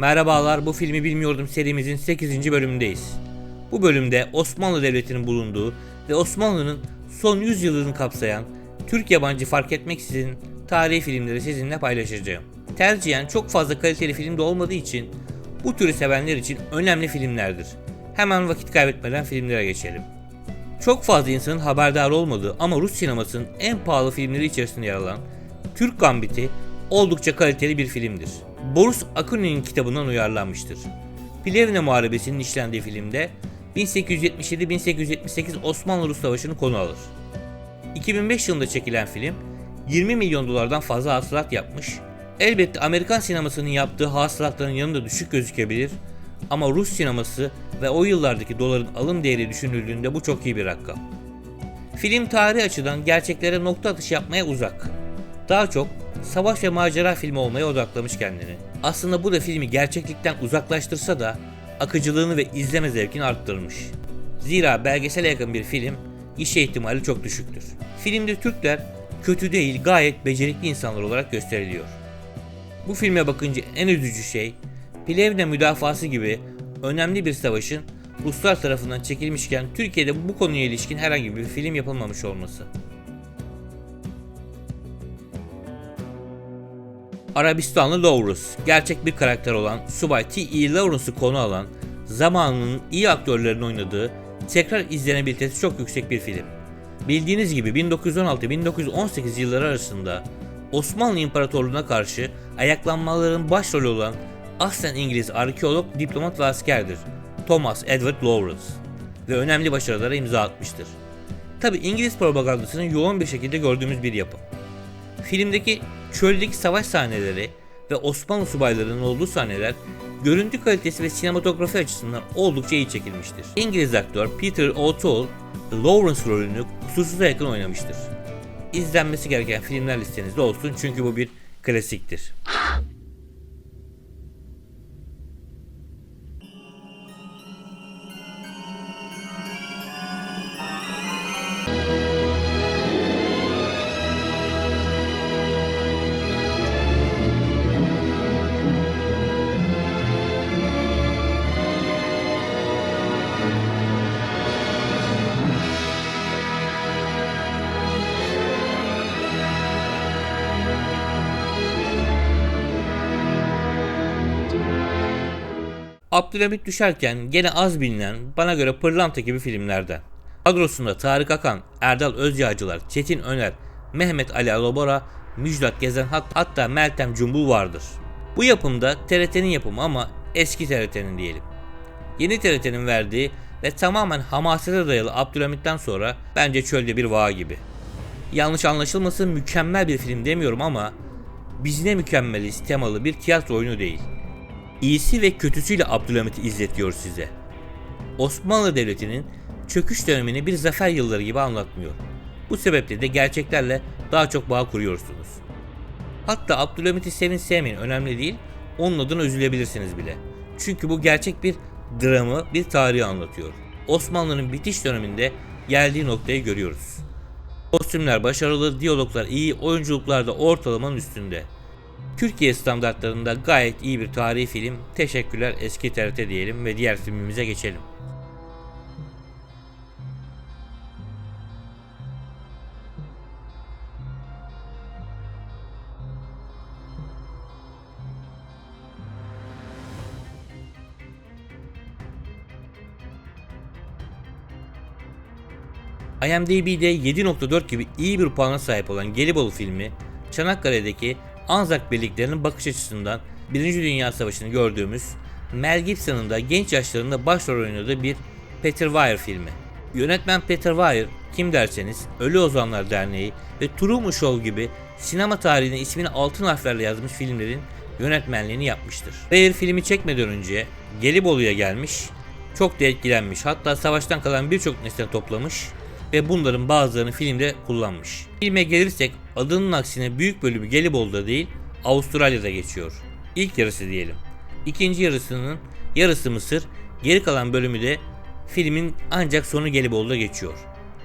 Merhabalar, bu filmi bilmiyordum serimizin 8. bölümündeyiz. Bu bölümde Osmanlı Devleti'nin bulunduğu ve Osmanlı'nın son 100 yılını kapsayan Türk yabancı fark etmeksizin tarihi filmleri sizinle paylaşacağım. Tercihen çok fazla kaliteli film de olmadığı için bu türü sevenler için önemli filmlerdir. Hemen vakit kaybetmeden filmlere geçelim. Çok fazla insanın haberdar olmadığı ama Rus sinemasının en pahalı filmleri içerisinde yer alan Türk Gambit'i oldukça kaliteli bir filmdir. Boris Akunin'in kitabından uyarlanmıştır. Plevne Muharebesi'nin işlendiği filmde 1877-1878 Osmanlı-Rus Savaşı'nı konu alır. 2005 yılında çekilen film 20 milyon dolardan fazla hasılat yapmış. Elbette Amerikan sinemasının yaptığı hasılatların yanında düşük gözükebilir ama Rus sineması ve o yıllardaki doların alım değeri düşünüldüğünde bu çok iyi bir rakam. Film tarihi açıdan gerçeklere nokta atışı yapmaya uzak. Daha çok savaş ve macera filmi olmaya odaklamış kendini. Aslında bu da filmi gerçeklikten uzaklaştırsa da akıcılığını ve izleme zevkini arttırmış. Zira belgesele yakın bir film işe ihtimali çok düşüktür. Filmde Türkler kötü değil gayet becerikli insanlar olarak gösteriliyor. Bu filme bakınca en üzücü şey Plevne müdafası gibi önemli bir savaşın Ruslar tarafından çekilmişken Türkiye'de bu konuya ilişkin herhangi bir film yapılmamış olması. Arabistanlı Lawrence, gerçek bir karakter olan Subay T.E. Lawrence'ı konu alan, zamanının iyi aktörlerin oynadığı, tekrar izlenebilitesi çok yüksek bir film. Bildiğiniz gibi 1916-1918 yılları arasında Osmanlı İmparatorluğu'na karşı ayaklanmaların başrolü olan aslen İngiliz arkeolog, diplomat ve askerdir. Thomas Edward Lawrence ve önemli başarılara imza atmıştır. Tabi İngiliz propagandasının yoğun bir şekilde gördüğümüz bir yapı. Filmdeki çöldeki savaş sahneleri ve Osmanlı subaylarının olduğu sahneler görüntü kalitesi ve sinematografi açısından oldukça iyi çekilmiştir. İngiliz aktör Peter O'Toole Lawrence rolünü kusursuza yakın oynamıştır. İzlenmesi gereken filmler listenizde olsun çünkü bu bir klasiktir. Abdülhamit düşerken gene az bilinen bana göre Pırlanta gibi filmlerden. Kadrosunda Tarık Akan, Erdal Özyağcılar, Çetin Öner, Mehmet Ali Alobora, Müjdat Gezen hat hatta Meltem Cumbul vardır. Bu yapımda TRT'nin yapımı ama eski TRT'nin diyelim. Yeni TRT'nin verdiği ve tamamen hamasete dayalı Abdülhamit'ten sonra bence çölde bir vağa gibi. Yanlış anlaşılmasın mükemmel bir film demiyorum ama biz ne mükemmeliz temalı bir tiyatro oyunu değil. İyisi ve kötüsüyle Abdülhamit'i izletiyor size. Osmanlı Devleti'nin çöküş dönemini bir zafer yılları gibi anlatmıyor. Bu sebeple de gerçeklerle daha çok bağ kuruyorsunuz. Hatta Abdülhamit'i sevin sevmeyin önemli değil, onun adına üzülebilirsiniz bile. Çünkü bu gerçek bir dramı, bir tarihi anlatıyor. Osmanlı'nın bitiş döneminde geldiği noktayı görüyoruz. Kostümler başarılı, diyaloglar iyi, oyunculuklar da ortalamanın üstünde. Türkiye standartlarında gayet iyi bir tarihi film. Teşekkürler eski TRT diyelim ve diğer filmimize geçelim. IMDb'de 7.4 gibi iyi bir puana sahip olan Gelibolu filmi, Çanakkale'deki Anzak birliklerinin bakış açısından 1. Dünya Savaşı'nı gördüğümüz Mel Gibson'ın da genç yaşlarında başrol oynadığı bir Peter Weir filmi. Yönetmen Peter Weir kim derseniz Ölü Ozanlar Derneği ve Truman Show gibi sinema tarihine ismini altın harflerle yazmış filmlerin yönetmenliğini yapmıştır. Weir filmi çekmeden önce Gelibolu'ya gelmiş, çok da etkilenmiş hatta savaştan kalan birçok nesne toplamış ve bunların bazılarını filmde kullanmış. Filme gelirsek adının aksine büyük bölümü Gelibolu'da değil Avustralya'da geçiyor. İlk yarısı diyelim. İkinci yarısının yarısı Mısır, geri kalan bölümü de filmin ancak sonu Gelibolu'da geçiyor.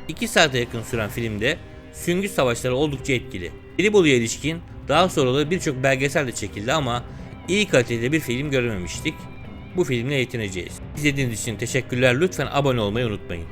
2 saate yakın süren filmde süngü savaşları oldukça etkili. Gelibolu'ya ilişkin daha sonra da birçok belgesel de çekildi ama iyi kalitede bir film görememiştik. Bu filmle yetineceğiz. İzlediğiniz için teşekkürler. Lütfen abone olmayı unutmayın.